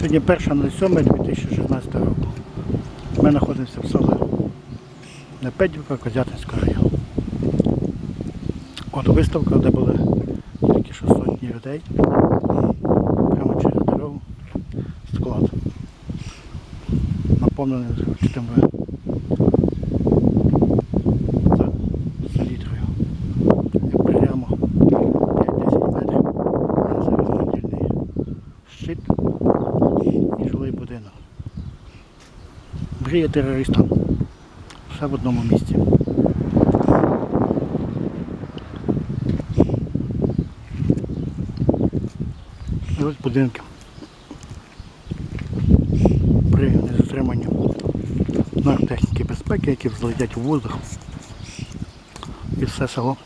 Сьогодні 1.07.2016 року. Ми знаходимося в селі Непедівка Козятинського району. От виставка, де були тільки що сотні людей. Прямо через дорогу склад. Наповнений. І прямо 5-10 метрів. Це розподільний щит жилий будинок. Мрія терориста. Все в одному місці. І ось будинки. При незатриманні норм техніки безпеки, які взлетять у воздух. І все село